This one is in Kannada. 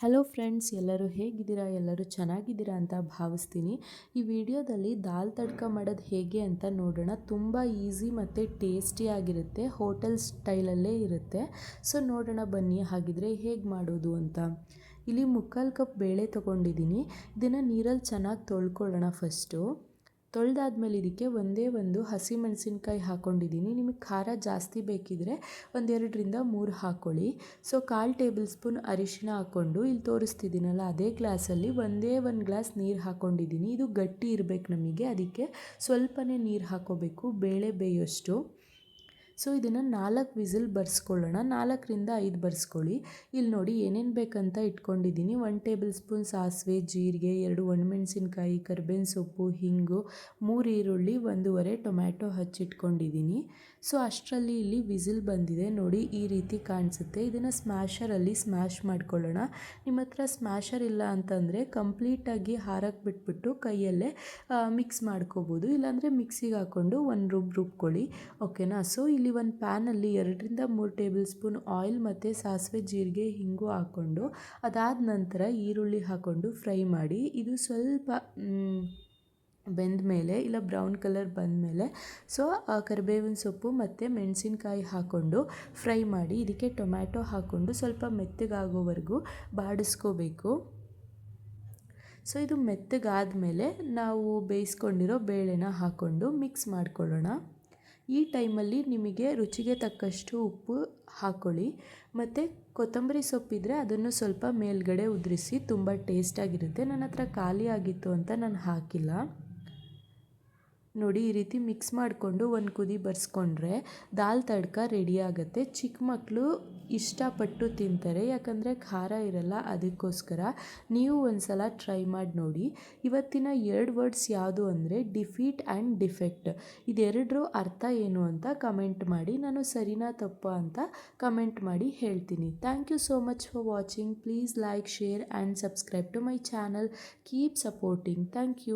ಹಲೋ ಫ್ರೆಂಡ್ಸ್ ಎಲ್ಲರೂ ಹೇಗಿದ್ದೀರಾ? ಎಲ್ಲರೂ ಚೆನ್ನಾಗಿದ್ದೀರಾ ಅಂತ ಭಾವಿಸ್ತೀನಿ. ಈ ವಿಡಿಯೋದಲ್ಲಿ ದಾಲ್ ತಡ್ಕ ಮಾಡೋದು ಹೇಗೆ ಅಂತ ನೋಡೋಣ. ತುಂಬ ಈಸಿ ಮತ್ತು ಟೇಸ್ಟಿಯಾಗಿರುತ್ತೆ ಹೋಟೆಲ್ ಸ್ಟೈಲಲ್ಲೇ ಇರುತ್ತೆ. ಸೊ ನೋಡೋಣ ಬನ್ನಿ, ಹಾಗಿದ್ರೆ ಹೇಗೆ ಮಾಡೋದು ಅಂತ. ಇಲ್ಲಿ ಮುಕ್ಕಾಲು ಕಪ್ ಬೇಳೆ ತೊಗೊಂಡಿದ್ದೀನಿ. ಇದನ್ನು ನೀರಲ್ಲಿ ಚೆನ್ನಾಗಿ ತೊಳ್ಕೊಳ್ಳೋಣ ಫಸ್ಟು ತೊಳೆದಾದ್ಮೇಲೆ ಇದಕ್ಕೆ ಒಂದೇ ಒಂದು ಹಸಿಮೆಣಸಿನ್ಕಾಯಿ ಹಾಕ್ಕೊಂಡಿದ್ದೀನಿ ನಿಮಗೆ ಖಾರ ಜಾಸ್ತಿ ಬೇಕಿದ್ರೆ ಒಂದೆರಡರಿಂದ ಮೂರು ಹಾಕ್ಕೊಳ್ಳಿ ಸೊ, ಕಾಲು ಟೇಬಲ್ ಸ್ಪೂನ್ ಅರಿಶಿನ ಹಾಕ್ಕೊಂಡು ಇಲ್ಲಿ ತೋರಿಸ್ತಿದ್ದೀನಲ್ಲ, ಅದೇ ಗ್ಲಾಸಲ್ಲಿ ಒಂದೇ ಒಂದು ಗ್ಲಾಸ್ ನೀರು ಹಾಕ್ಕೊಂಡಿದ್ದೀನಿ ಇದು ಗಟ್ಟಿ ಇರಬೇಕು ನಮಗೆ, ಅದಕ್ಕೆ ಸ್ವಲ್ಪನೇ ನೀರು ಹಾಕ್ಕೋಬೇಕು ಬೇಳೆ ಬೇಯೋಷ್ಟು. ಸೊ ಇದನ್ನು ನಾಲ್ಕು ವಿಸಿಲ್ ಬರ್ಸ್ಕೊಳ್ಳೋಣ. ನಾಲ್ಕರಿಂದ ಐದು ಬರ್ಸ್ಕೊಳ್ಳಿ. ಇಲ್ಲಿ ನೋಡಿ ಏನೇನು ಬೇಕಂತ ಇಟ್ಕೊಂಡಿದ್ದೀನಿ. ಒನ್ ಟೇಬಲ್ ಸ್ಪೂನ್ ಸಾಸಿವೆ, ಜೀರಿಗೆ, ಎರಡು ಒಣಮೆಣಸಿನ್ಕಾಯಿ, ಕರ್ಬೇವಿನ ಸೊಪ್ಪು, ಹಿಂಗು, ಮೂರು ಈರುಳ್ಳಿ, ಒಂದೂವರೆ ಟೊಮ್ಯಾಟೊ ಹಚ್ಚಿಟ್ಕೊಂಡಿದ್ದೀನಿ. ಸೊ ಅಷ್ಟರಲ್ಲಿ ಇಲ್ಲಿ ವಿಸಿಲ್ ಬಂದಿದೆ. ನೋಡಿ ಈ ರೀತಿ ಕಾಣಿಸುತ್ತೆ. ಇದನ್ನು ಸ್ಮ್ಯಾಷರಲ್ಲಿ ಸ್ಮ್ಯಾಶ್ ಮಾಡ್ಕೊಳ್ಳೋಣ. ನಿಮ್ಮ ಹತ್ರ ಸ್ಮ್ಯಾಶರ್ ಇಲ್ಲ ಅಂತಂದರೆ ಕಂಪ್ಲೀಟಾಗಿ ಹಾರಕ್ಕೆ ಬಿಟ್ಬಿಟ್ಟು ಕೈಯಲ್ಲೇ ಮಿಕ್ಸ್ ಮಾಡ್ಕೋಬೋದು. ಇಲ್ಲಾಂದರೆ ಮಿಕ್ಸಿಗೆ ಹಾಕ್ಕೊಂಡು ಒಂದು ರುಬ್ ರುಬ್ಕೊಳ್ಳಿ ಓಕೆನಾ ಸೊ ಇಲ್ಲಿ ಇಲ್ಲಿ ಒಂದು ಪ್ಯಾನಲ್ಲಿ ಎರಡರಿಂದ ಮೂರು ಟೇಬಲ್ ಸ್ಪೂನ್ ಆಯಿಲ್ ಮತ್ತು ಸಾಸಿವೆ ಜೀರಿಗೆ ಹಿಂಗು ಹಾಕ್ಕೊಂಡು, ಅದಾದ ನಂತರ ಈರುಳ್ಳಿ ಹಾಕ್ಕೊಂಡು ಫ್ರೈ ಮಾಡಿ, ಇದು ಸ್ವಲ್ಪ ಬೆಂದ ಮೇಲೆ ಇಲ್ಲ ಬ್ರೌನ್ ಕಲರ್ ಬಂದ ಮೇಲೆ, ಸೊ ಕರಿಬೇವಿನ ಸೊಪ್ಪು ಮತ್ತು ಮೆಣಸಿನ್ಕಾಯಿ ಹಾಕ್ಕೊಂಡು ಫ್ರೈ ಮಾಡಿ, ಇದಕ್ಕೆ ಟೊಮ್ಯಾಟೊ ಹಾಕ್ಕೊಂಡು ಸ್ವಲ್ಪ ಮೆತ್ತಗಾಗೋವರೆಗೂ ಬಾಡಿಸ್ಕೋಬೇಕು. ಸೊ, ಇದು ಮೆತ್ತಗಾದ ಮೇಲೆ ನಾವು ಬೇಯಿಸ್ಕೊಂಡಿರೋ ಬೇಳೆನ ಹಾಕ್ಕೊಂಡು ಮಿಕ್ಸ್ ಮಾಡ್ಕೊಳ್ಳೋಣ. ಈ ಟೈಮಲ್ಲಿ ನಿಮಗೆ ರುಚಿಗೆ ತಕ್ಕಷ್ಟು ಉಪ್ಪು ಹಾಕ್ಕೊಳ್ಳಿ ಮತ್ತು ಕೊತ್ತಂಬರಿ ಸೊಪ್ಪಿದ್ರೆ ಅದನ್ನು ಸ್ವಲ್ಪ ಮೇಲ್ಗಡೆ ಉದುರಿಸಿ ತುಂಬ ಟೇಸ್ಟಾಗಿರುತ್ತೆ ನನ್ನ ಹತ್ರ ಖಾಲಿ ಆಗಿತ್ತು ಅಂತ ನಾನು ಹಾಕಿಲ್ಲ. ನೋಡಿ, ಈ ರೀತಿ ಮಿಕ್ಸ್ ಮಾಡಿಕೊಂಡು ಒಂದು ಕುದಿ ಬರ್ಸ್ಕೊಂಡ್ರೆ ದಾಲ್ ತಡ್ಕ ರೆಡಿ ಆಗುತ್ತೆ. ಚಿಕ್ಕ ಮಕ್ಕಳು ಇಷ್ಟಪಟ್ಟು ತಿಂತಾರೆ. ಯಾಕಂದರೆ ಖಾರ ಇರಲ್ಲ, ಅದಕ್ಕೋಸ್ಕರ ನೀವು ಒಂದು ಸಲ ಟ್ರೈ ಮಾಡಿ ನೋಡಿ. ಇವತ್ತಿನ ಎರಡು ವರ್ಡ್ಸ್ ಯಾವುದು ಅಂದರೆ ಡಿಫೀಟ್ ಆ್ಯಂಡ್ ಡಿಫೆಕ್ಟ್ ಇದೆರಡರ ಅರ್ಥ ಏನು ಅಂತ ಕಮೆಂಟ್ ಮಾಡಿ. ನಾನು ಸರಿನಾ ತಪ್ಪ ಅಂತ ಕಮೆಂಟ್ ಮಾಡಿ ಹೇಳ್ತೀನಿ. Thank you so much for watching please like share and subscribe to my channel keep supporting thank you